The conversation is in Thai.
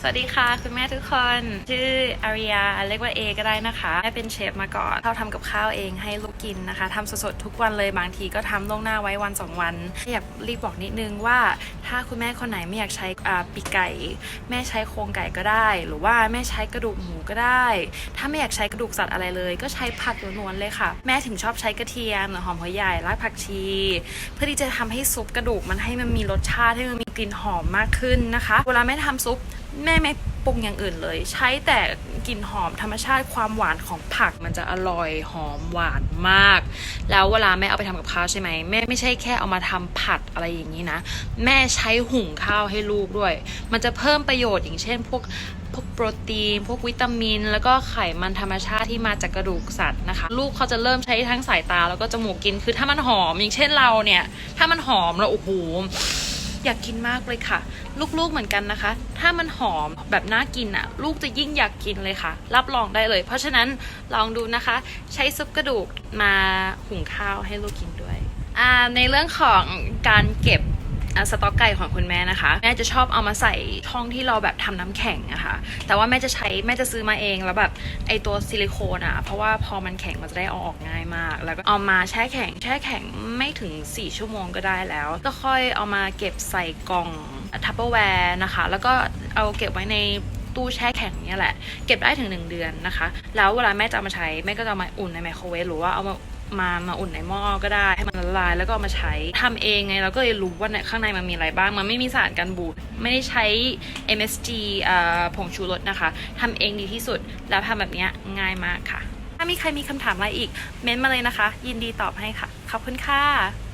สวัสดีค่ะ คุณแม่ทุกคน ชื่ออาริยาเรียกว่าเอก็ได้นะคะแม่เป็นเชฟมาก่อนเราทำกับข้าวเองให้ลูกกินนะคะทำสดๆทุกวันเลยบางทีก็ทำล่วงหน้าไว้วันสองวัน อยากรีบบอกนิดนึงว่าถ้าคุณแม่คนไหนไม่อยากใช้อ่าปีกไก่ แม่ใช้โครงไก่ก็ได้ หรือว่าแม่ใช้กระดูกหมูก็ได้ ถ้าไม่อยากใช้กระดูกสัตว์อะไรเลย ก็ใช้ผักล้วนๆเลยค่ะ แม่ถึงชอบใช้กระเทียมหรือหอมหัวใหญ่รากผักชี เพื่อที่จะทำให้ซุปกระดูกมันให้มันมีรสชาติให้มันมีกลิ่นหอมมากขึ้นนะคะ เวลาแม่ทำซุป แม่ไม่ปรุงอย่างอื่นเลย ใช้แต่กลิ่นหอมธรรมชาติความหวานของผักมันจะอร่อยหอมหวานมาก แล้วเวลาแม่เอาไปทำกับข้าวใช่ไหมแม่ไม่ใช่แค่เอามาทำผัดอะไรอย่างนี้นะ แม่ใช้หุงข้าวให้ลูกด้วย มันจะเพิ่มประโยชน์อย่างเช่น พวกพวกโปรตีน พวกวิตามิน แล้วก็ไขมันธรรมชาติที่มาจากกระดูกสัตว์นะคะ ลูกเขาจะเริ่มใช้ทั้งสายตาแล้วก็จมูกกินคือถ้ามันหอมอย่างเช่นเราเนี่ย ถ้ามันหอมแล้วโอ้โห อยากกินมากเลยค่ะ ลูกๆเหมือนกันนะคะ ถ้ามันหอมแบบน่ากินอะ ลูกจะยิ่งอยากกินเลยค่ะ รับรองได้เลย เพราะฉะนั้นลองดูนะคะ ใช้ซุปกระดูกมาหุงข้าวให้ลูกกินด้วยในเรื่องของการเก็บ สต๊อกไก่ของคุณแม่นะคะ แม่จะชอบเอามาใส่ช่องที่เราแบบทำน้ำแข็งอะค่ะ แต่ว่าแม่จะใช้แม่จะซื้อมาเองแล้วแบบไอตัวซิลิโคนอะเพราะว่าพอมันแข็งมันจะได้ออกง่ายมาก แล้วก็เอามาแช่แข็ง แช่แข็งไม่ถึง 4 ชั่วโมงก็ได้แล้ว ก็ค่อยเอามาเก็บใส่กล่องทัพเปอร์แวร์นะคะ แล้วก็เอาเก็บไว้ในตู้แช่แข็งเนี่ยแหละ เก็บได้ถึง 1 เดือนนะคะ แล้วเวลาแม่จะมาใช้ แม่ก็จะมาอุ่นในไมโครเวฟหรือว่าเอามา มามาอุ่นในหม้อก็ได้ ให้มันละลายแล้วก็มาใช้ทำเองไงเราก็เลยรู้ว่าเนี่ยข้างในมันมีอะไรบ้าง มันไม่มีสารกันบูดไม่ได้ใช้ MSG ผงชูรสนะคะทำเองดีที่สุดแล้วทำแบบเนี้ยง่ายมากค่ะ ถ้ามีใครมีคำถามอะไรอีก เม้นต์มาเลยนะคะ ยินดีตอบให้ค่ะขอบคุณค่ะ